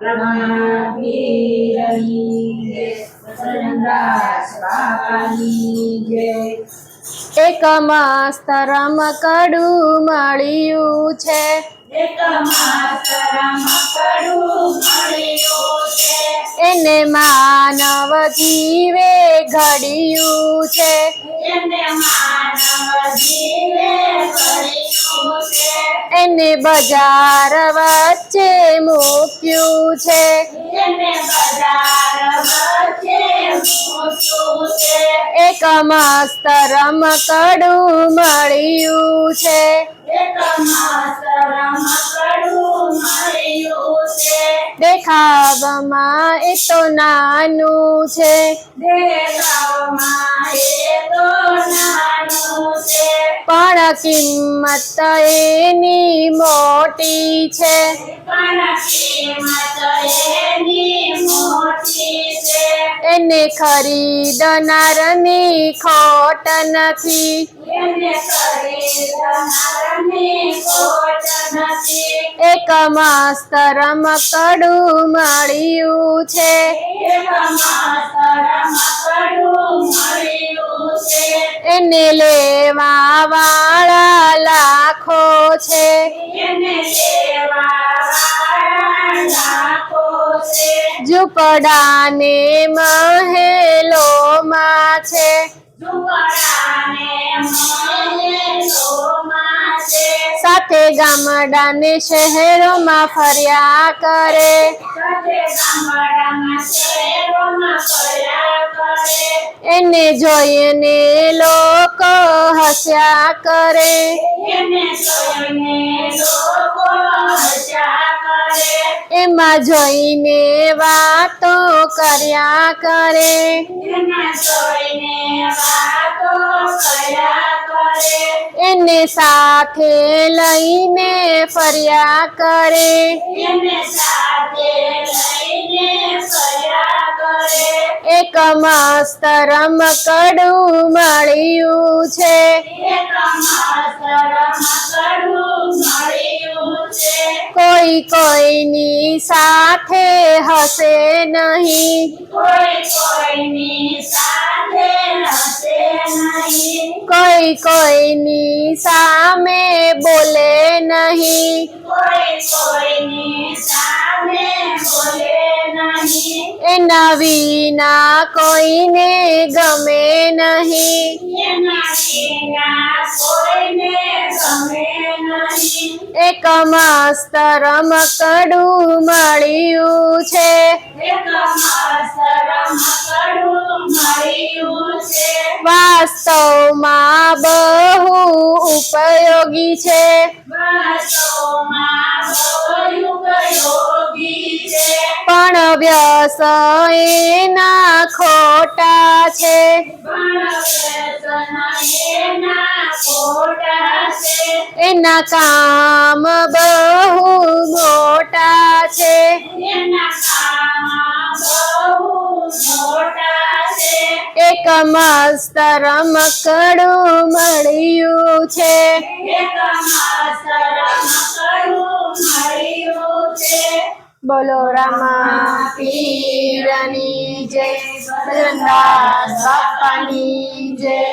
રમાવીરની જય સજનદાસ એક મસ્ત મળ્યું છે. કડું મળ્યું છે. એને માનવ જીવે ઘડ્યું છે. એને માનવ જીવે ઘડ્યું છે. એને બજાર વચ્ચે મૂક્યું છે. એક મસ્ત રમકડું મળ્યું છે. એક કડું મળ્યું છે. દેખાવમાં એ તો નાનું છે. દેખાવમાં કિંમત એની મોટી છે. એની ખરીદનારની ખોટ નથી. એક મસ્ત રમકડું મળ્યું છે. એને લેવા ઝૂંપડાને મહેલોમાં છે સાથે ગામડાને શહેરોમાં ફર્યા કરે. શહેરોમાં ફર્યા કરે. એને જોઈને લોકો હસ્યા કરે. એને જોઈને જોઈને વાતો કર્યા કરે. એને કર્યા કરે. એને સાથે લઈને ફર્યા કરે. એક મસ્ત રમકડું મળ્યું છે. એક માતરમ કોઈ કોઈની સાથે હસે નહીં. કોઈ કોઈની સાથે હસે નહીં. કોઈ કોઈની સામે બોલે નહીં. કોઈ કોઈની સામે બોલે નહીં. એના વિના કોઈને ગમે નહીં. એના વિના કોઈને ગમે નહીં એક મસ્ત મળ્યું છે. વાસ્તવમાં બહુ ઉપયોગી છે. પણ વ્યસ એના ખોટા છે. એના કામ બહુ મોટા છે. એક મસ્ત રમકડું મળ્યું છે. કડું મળ્યું છે. બોલો રામા પીરની જય. બાપાની જય.